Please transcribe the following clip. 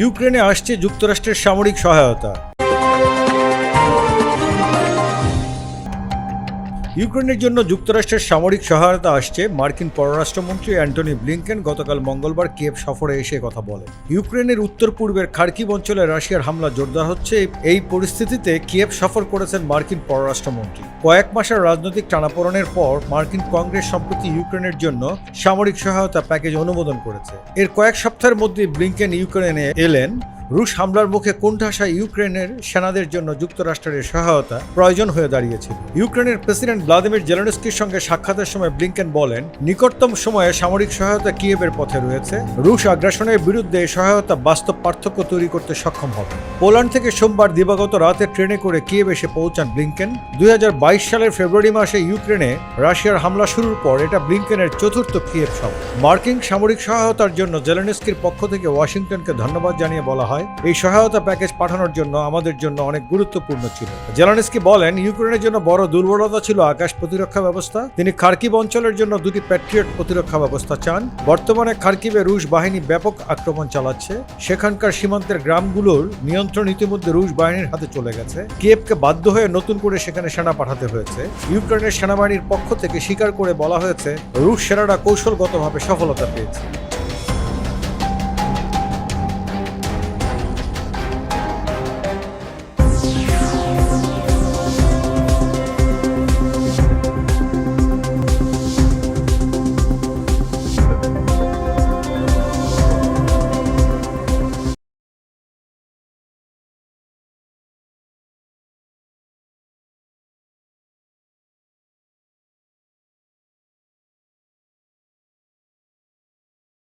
ইউক্রেনে আসছে যুক্তরাষ্ট্রের সামরিক সহায়তা। ইউক্রেনের জন্য যুক্তরাষ্ট্রের সামরিক সহায়তা আসছে। মার্কিন পররাষ্ট্রমন্ত্রী অ্যান্টনি ব্লিংকেন গতকাল মঙ্গলবার কিয়েভ সফরে এসে কথা বলেন। ইউক্রেনের উত্তর পূর্বের খার্কিভ অঞ্চলে রাশিয়ার হামলা জোরদার হচ্ছে। এই পরিস্থিতিতে কিয়েভ সফর করেছেন মার্কিন পররাষ্ট্রমন্ত্রী। কয়েক মাসের রাজনৈতিক টানাপোড়নের পর মার্কিন কংগ্রেস সম্প্রতি ইউক্রেনের জন্য সামরিক সহায়তা প্যাকেজ অনুমোদন করেছে। এর কয়েক সপ্তাহের মধ্যে ব্লিংকেন ইউক্রেনে এলেন। রুশ হামলার মুখে কোণঠাসা ইউক্রেনের সেনাদের জন্য যুক্তরাষ্ট্রের সহায়তা প্রয়োজন হয়ে দাঁড়িয়েছিল। ইউক্রেনের প্রেসিডেন্ট ভ্লাদিমির জেলেনস্কির সঙ্গে সাক্ষাতের সময় ব্লিংকেন বলেন, নিকটতম সময়ে সামরিক সহায়তা কিয়েবের পথে রয়েছে। রুশ আগ্রাসনের বিরুদ্ধে সহায়তা বাস্তব পার্থক্য তৈরি করতে সক্ষম হবে। পোল্যান্ড থেকে সোমবার দিবাগত রাতে ট্রেনে করে কিয়েব এসে পৌঁছান ব্লিংকেন। দুই সালের ফেব্রুয়ারি মাসে ইউক্রেনে রাশিয়ার হামলা শুরুর পর এটা ব্লিংকেনের চতুর্থ কিয়েব সফর। মার্কিন সামরিক সহায়তার জন্য জেলেনস্কির পক্ষ থেকে ওয়াশিংটনকে ধন্যবাদ জানিয়ে বলা হয়, এই সহায়তা প্যাকেজ পাঠানোর জন্য আমাদের জন্য অনেক গুরুত্বপূর্ণ ছিল। জেলানস্কি বলেন, ইউক্রেনের জন্য বড় দুর্বলতা ছিল আকাশ প্রতিরক্ষা ব্যবস্থা। তিনি খার্কিব অঞ্চলের জন্য দুটি প্যাট্রিয়ট প্রতিরক্ষা ব্যবস্থা চান। বর্তমানে খার্কিবে রুশ বাহিনী ব্যাপক আক্রমণ চালাচ্ছে। সেখানকার সীমান্তের গ্রামগুলোর নিয়ন্ত্রণ ইতিমধ্যে রুশ বাহিনীর হাতে চলে গেছে। কিয়েভকে বাধ্য হয়ে নতুন করে সেখানে সেনা পাঠাতে হয়েছে। ইউক্রেনের সেনাবাহিনীর পক্ষ থেকে স্বীকার করে বলা হয়েছে, রুশ সেনারা কৌশলগতভাবে সফলতা পেয়েছে।